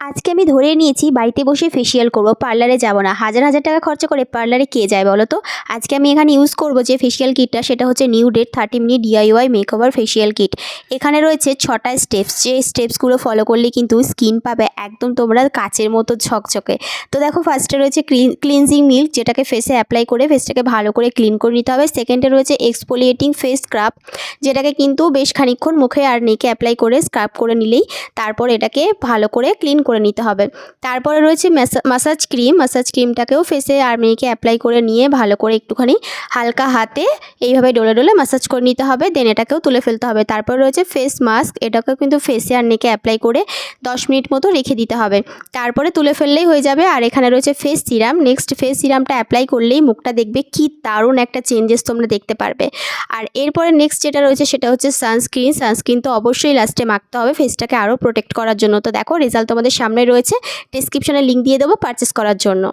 আজকে আমি ধরে নিয়েছি, বাড়িতে বসে ফেসিয়াল করব পার্লারে যাব না। হাজার হাজার টাকা খরচা করে পার্লারে কে যায় বলো তো? আজকে আমি এখানে ইউজ করব যে ফেসিয়াল কিটটা সেটা হচ্ছে new date thirty minute DIY makeover facial kit এখানে রয়েছে ছটা স্টেপস যে স্টেপসগুলো ফলো করলে কিন্তু স্কিন পাবে একদম তোমরা কাচের মতো ঝকঝকে। তো দেখো ফার্স্টে রয়েছে ক্লিনজিং মিল্ক যেটাকে ফেসে অ্যাপ্লাই করে ফেসটাকে ভালো করে ক্লিন করে নিতে হবে। সেকেন্ডে রয়েছে এক্সপোলিয়েটিং ফেস স্ক্রাব যেটাকে কিন্তু বেশ খানিকক্ষণ মুখে আর নেকে অ্যাপ্লাই করে স্ক্রাব করে নিলেই তারপর এটাকে ভালো করে ক্লিন করে নিতে হবে। তারপরে রয়েছে মাসাজ ক্রিম। মাসাজ ক্রিমটাকেও ফেসে আর মেয়েকে অ্যাপ্লাই করে নিয়ে ভালো করে একটুখানি হালকা হাতে এইভাবে ডলে ডোলে মাসাজ করে নিতে হবে। দেন এটাকেও তুলে ফেলতে হবে। তারপর রয়েছে ফেস মাস্ক। এটাকেও কিন্তু ফেসে আর নেকে অ্যাপ্লাই করে দশ মিনিট মতো রেখে দিতে হবে। তারপরে তুলে ফেললেই হয়ে যাবে। আর এখানে রয়েছে ফেস সিরাম। নেক্সট ফেস সিরামটা অ্যাপ্লাই করলেই মুখটা দেখবে কি দারুণ একটা চেঞ্জেস তোমরা দেখতে পারবে। আর এরপরে নেক্সট যেটা রয়েছে সেটা হচ্ছে সানস্ক্রিন। সানস্ক্রিন তো অবশ্যই লাস্টে মাখতে হবে। ফেসটাকে আরও প্রোটেক্ট করার জন্য। তো দেখো রেজাল্ট তোমাদের সামনে রয়েছে। ডিসক্রিপশনে লিঙ্ক দিয়ে দেবো পারচেস করার জন্য।